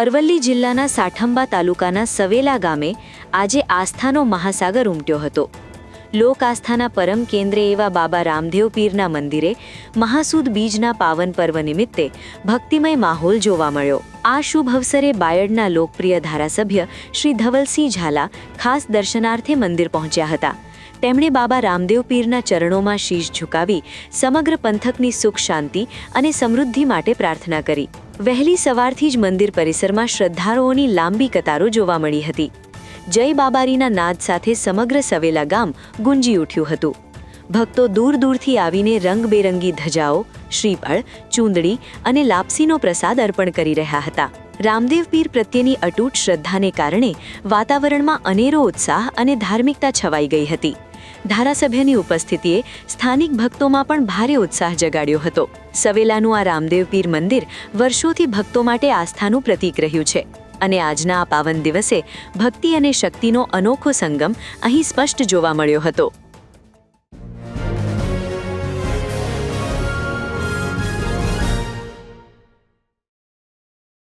અરવલ્લી જિલ્લાના સાઠંબા તાલુકાના સવેલા ગામે આજે આસ્થાનો મહાસાગર ઉમટ્યો હતો. લોક આસ્થાના પરમ કેન્દ્રે એવા બાબા રામદેવ પીરના મંદિરે મહાસુદ બીજના પાવન પર્વ નિમિત્તે ભક્તિમય માહોલ જોવા મળ્યો. આ શુભ અવસરે બાયડના લોકપ્રિય ધારાસભ્ય શ્રી ધવલસિંહ ઝાલા ખાસ દર્શનાર્થે મંદિર પહોંચ્યા હતા. તેમણે બાબા રામદેવ પીરના ચરણોમાં શીશ ઝુકાવી સમગ્ર પંથકની સુખ શાંતિ અને સમૃદ્ધિ માટે પ્રાર્થના કરી. વહેલી સવારથી જ મંદિર પરિસરમાં શ્રદ્ધાળુઓની લાંબી કતારો જોવા મળી હતી. જય બાબારીના નાદ સાથે સમગ્ર સવેલા ગામ ગુંજી ઉઠ્યું હતું. ભક્તો દૂર દૂરથી આવીને રંગબેરંગી ધજાઓ, શ્રીફળ, ચૂંદડી અને લાપસીનો પ્રસાદ અર્પણ કરી રહ્યા હતા. રામદેવ પીર પ્રત્યેની અતૂટ શ્રદ્ધાને કારણે વાતાવરણમાં અનેરો ઉત્સાહ અને ધાર્મિકતા છવાઈ ગઈ હતી. ધારાસભ્યની ઉપસ્થિતિએ સ્થાનિક ભક્તોમાં પણ ભારે ઉત્સાહ જગાડ્યો હતો. સવેલાનું આ રામદેવ પીર મંદિર વર્ષોથી ભક્તો માટે આસ્થાનું પ્રતીક રહ્યું છે અને આજના આ પાવન દિવસે ભક્તિ અને શક્તિનો અનોખો સંગમ અહીં સ્પષ્ટ જોવા મળ્યો હતો.